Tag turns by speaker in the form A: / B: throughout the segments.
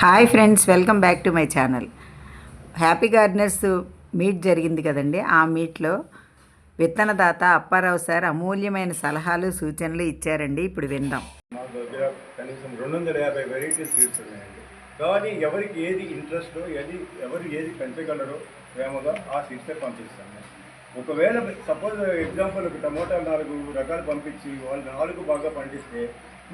A: Hi friends welcome back to my channel. Happy gardeners meet జరిగింది కదండి. ఆ మీట్లో విత్తనదాత అప్పారావు సార్ అమూల్యమైన సలహాలు సూచనలు ఇచ్చారండి. ఇప్పుడు విందాం.
B: మా దగ్గర కనీసం రెండు వందల యాభై వెరైటీస్ సీడ్స్ ఉన్నాయండి. కానీ ఎవరికి ఏది ఇంట్రెస్టో ఏది ఎవరు ఏది పెంచగలరో ప్రేమగా ఆ సీడ్సే పంపిస్తాను ఒకవేళ సపోజ్ ఎగ్జాంపుల్ టమోటా నాలుగు రకాలు పంపించి వాళ్ళు నాలుగు బాగా పండిస్తే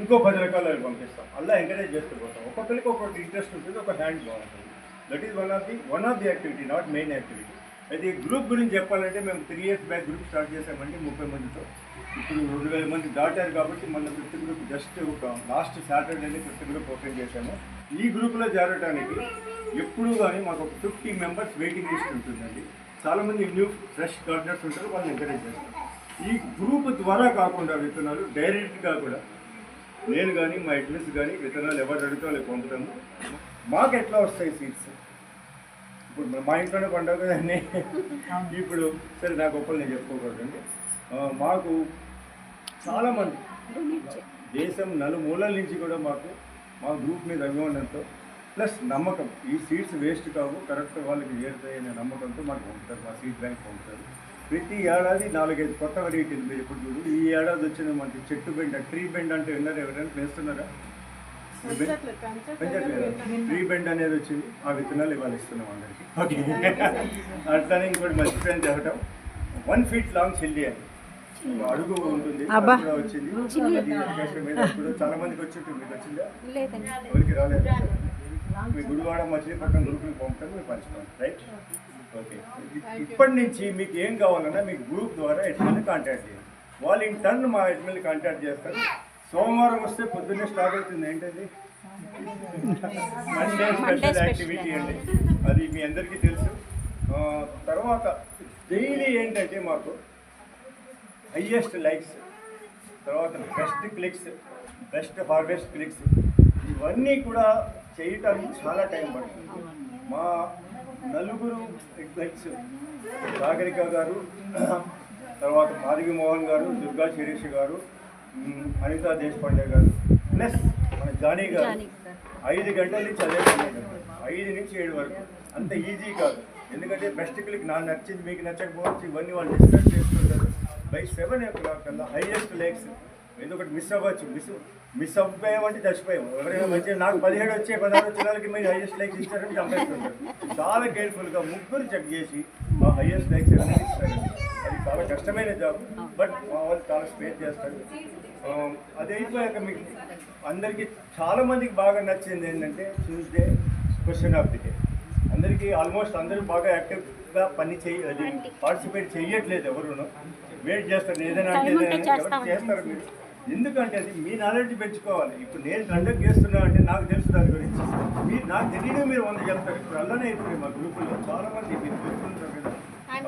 B: ఇంకో పది రకాలు పంపిస్తాం. అలా ఎంకరేజ్ చేస్తూ పోతాం. ఒక్కొక్కరికి ఒక్కొక్కటి ఇంట్రెస్ట్ ఉంటుంది ఒక హ్యాండ్ బాగుంటుంది. That is one of the one of the activity not main activity అయితే ఈ గ్రూప్ గురించి చెప్పాలంటే మేము three years back group start చేసామండి ముప్పై మందితో. ఇప్పుడు రెండు వేల మంది దాటారు కాబట్టి మన ఫిఫ్త్ గ్రూప్ జస్ట్ ఒక లాస్ట్ సాటర్డేనే ఫిఫ్త్ గ్రూప్ ఓపెన్ చేశాము. ఈ గ్రూప్లో చేరడానికి ఎప్పుడు కానీ మాకు ఒక ఫిఫ్టీ మెంబర్స్ వెయిటింగ్ లిస్ట్ ఉంటుందండి. చాలామంది న్యూ ఫ్రెష్ గార్డెనర్స్ ఉంటారు వాళ్ళని ఎంకరేజ్ చేస్తారు ఈ గ్రూప్ ద్వారా కాకుండా విత్తనాలు డైరెక్ట్గా కూడా నేను కానీ మా ఎడ్మిన్స్ కానీ విత్తనాలు ఎవరు అడిగితే వాళ్ళకి పంపుతాము. మాకు ఎట్లా వస్తాయి సీడ్స్ ఇప్పుడు మా ఇంట్లోనే పండుగ కదండి ఇప్పుడు సరే నా గొప్పలు నేను చెప్పుకోకూడదండి. మాకు చాలామంది దేశం నలుమూలల నుంచి కూడా మాకు మా గ్రూప్ మీద అభిమానంతో ప్లస్ నమ్మకం. ఈ సీట్స్ వేస్ట్ కావు కరెక్ట్ వాళ్ళకి చేరుతాయనే నమ్మకంతో మాకు పంపుతారు మా సీట్ బ్యాంక్ పంపుతారు. ప్రతి ఏడాది నాలుగైదు కొత్త వెరైటీలు మీరు ఇప్పుడు చూడు. ఈ ఏడాది వచ్చిన మనకి చెట్టు బెండ్ ట్రీ బెండ్ అంటే విన్నారు ఎవరైనా? వేస్తున్నారా పెంచట్లేదు ట్రీ బెండ్ అనేది వచ్చింది. ఆ విత్తనాలు ఇవాళ ఇస్తున్నాం అందరికి. ఓకే. అట్లానే ఇంకోటి మర్చిపోయాను చెప్పటం. వన్ ఫీట్ లాంగ్ చిల్లి అని. అడుగు ఉంటుంది. వచ్చింది. చాలా మందికి వచ్చి మీకు వచ్చిందా? ఎవరికి రాలేదు. మీ గుడివాడ మచిలీపట్నం గ్రూప్కి పంపుతారు మీరు పంచుకోండి. రైట్? ఇప్పటి నుంచి మీకు ఏం కావాలన్నా మీకు గ్రూప్ ద్వారా ఎట్మెల్ని కాంటాక్ట్ చేయండి. వాళ్ళు ఇన్ టర్న్ మా ఎట్మెల్ని కాంటాక్ట్ చేస్తారు. సోమవారం వస్తే పొద్దున్నే స్టార్ట్ అవుతుంది. ఏంటది? మండే స్పెషల్ యాక్టివిటీ అండి. అది మీ అందరికీ తెలుసు. తర్వాత డైలీ ఏంటంటే మాకు హయ్యెస్ట్ లైక్స్ తర్వాత best clicks best harvest clicks ఇవన్నీ కూడా చేయటానికి చాలా టైం పడుతుంది. మా నలుగురు ఎగ్జైట్స్ సాగరిక గారు తర్వాత మాదిగి మోహన్ గారు దుర్గా శిరీష్ గారు అనితా దేశపాండే గారు. ప్లస్ మన జానీ గారు. ఐదు గంటల నుంచి అదే. ఐదు నుంచి ఏడు వరకు. అంత ఈజీ కాదు. ఎందుకంటే బెస్ట్ క్లిక్ నాకు నచ్చింది మీకు నచ్చకపోవచ్చు ఇవన్నీ వాళ్ళు డిస్కస్ చేసుకుంటారు బై సెవెన్ ఓ క్లాక్ కల్లా హైయెస్ట్ లేక్స్ ఏదో ఒకటి మిస్ అవ్వచ్చు. మిస్ మిస్ అవ్వకపోయామంటే చచ్చిపోయాము ఎవరైనా మంచిగా నాకు పదిహేడు వచ్చే పదహారు వచ్చిన వాళ్ళకి మీరు హైయెస్ట్ లైక్స్ ఇచ్చారని చంపేస్తుంటారు. చాలా కేర్ఫుల్గా ముగ్గురు చెక్ చేసి మా హైయెస్ట్ లైక్స్ ఇస్తారు అది చాలా కష్టమైన జాబ్ బట్ మా వాళ్ళు చాలా స్పేర్ చేస్తారు. ఆ, అది అయిపోయాక మీకు అందరికీ చాలా మందికి బాగా నచ్చింది ఏంటంటే Tuesday question of the day అందరికీ ఆల్మోస్ట్ అందరూ బాగా యాక్టివ్గా పని చేయ అది పార్టిసిపేట్ చేయట్లేదు ఎవరును. వెయిట్ చేస్తారు ఏదైనా చేస్తారు మీరు? ఎందుకంటే అది మీ నాలెడ్జ్ పెంచుకోవాలి. ఇప్పుడు నేను కండక్ట్ చేస్తున్నా అంటే నాకు తెలుసు దాని గురించి. మీరు నాకు తెలియదు మీరు వంద చెప్తారు. ఇప్పుడు అలానే ఇప్పుడు మా గ్రూపుల్లో చాలా మంది మీరు చూస్తుంటారు కదా.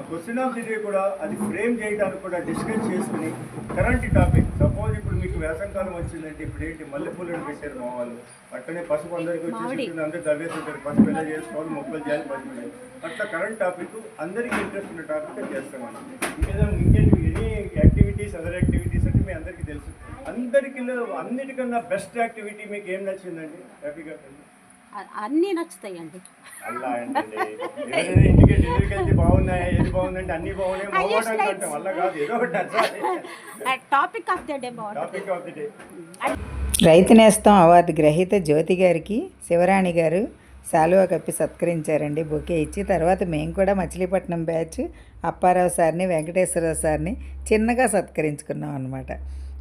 B: క్వశ్చన్ ఆఫ్ ది డే కూడా అది ఫ్రేమ్ చేయడానికి కూడా డిస్కస్ చేసుకుని కరెంట్ టాపిక్ సపోజ్ ఇప్పుడు మీకు వేసంకాలం వచ్చిందంటే ఇప్పుడు ఏంటి? మల్లెపూలను పెట్టారు మా వాళ్ళు. అట్లనే పసుపు అందరికి వచ్చేసి అందరూ దవ్వేస్తుంటారు పసుపు ఎలా చేసుకోవాలి? మొక్కలు చేయాలి పసుపు అట్లా కరెంట్ టాపిక్ అందరికీ ఇంట్రెస్ట్ ఉన్న టాపిక్ ఇంకేదో యాక్టివిటీస్ అదర్ యాక్టివిటీస్ అంటే మీ అందరికీ తెలుసు. అందరికీ అన్నిటికన్నా బెస్ట్ యాక్టివిటీ మీకు ఏం నచ్చిందండి? హ్యాపీగా
C: అన్నీ నచ్చుతాయండి.
B: అలా అండి ఎవరైనా ఇంటికి డెలివరీకి వెళ్తే బాగున్నాయి ఏది బాగుందంటే అన్ని బాగున్నాయి? మగవాడానికి అంటాం. అలా కాదు ఏదో ఒకటి నచ్చాలి.
C: టాపిక్ ఆఫ్ ద డే బాగుంటుంది
B: topic of the day
A: Rythu Nestham award గ్రహీత జ్యోతి గారికి శివరాణి గారు శాలువా కప్పి సత్కరించారండి. బొకే ఇచ్చి తర్వాత మేము కూడా మచిలీపట్నం బ్యాచ్ అప్పారావు సార్ని వెంకటేశ్వరరావు సార్ని చిన్నగా సత్కరించుకున్నాం అనమాట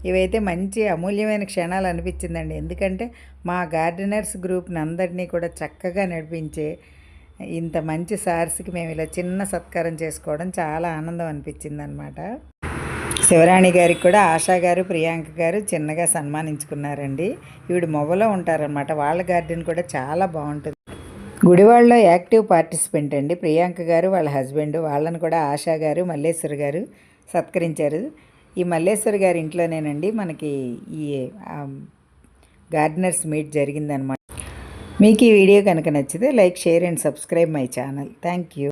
A: ఇవైతే మంచి అమూల్యమైన క్షణాలు అనిపించిందండి. ఎందుకంటే మా గార్డెనర్స్ గ్రూప్ని అందరినీ కూడా చక్కగా నడిపించే ఇంత మంచి సార్స్కి మేము ఇలా చిన్న సత్కారం చేసుకోవడం చాలా ఆనందం అనిపించింది అనమాట శివరాణి గారికి కూడా ఆశా గారు ప్రియాంక గారు చిన్నగా సన్మానించుకున్నారండి. ఈవిడ మొవ్వలో ఉంటారనమాట వాళ్ళ గార్డెన్ కూడా చాలా బాగుంటుంది. గుడివాడలో యాక్టివ్ పార్టిసిపెంట్ అండి. ప్రియాంక గారు వాళ్ళ హస్బెండ్ వాళ్ళని కూడా ఆశా గారు మల్లేశ్వర్ గారు సత్కరించారు. ఈ మల్లేశ్వర్ గారి ఇంట్లోనేనండి మనకి ఈ గార్డెనర్స్ మీట్ జరిగిందనమాట. మీకు ఈ వీడియో కనుక నచ్చితే like share and subscribe my channel. Thank you.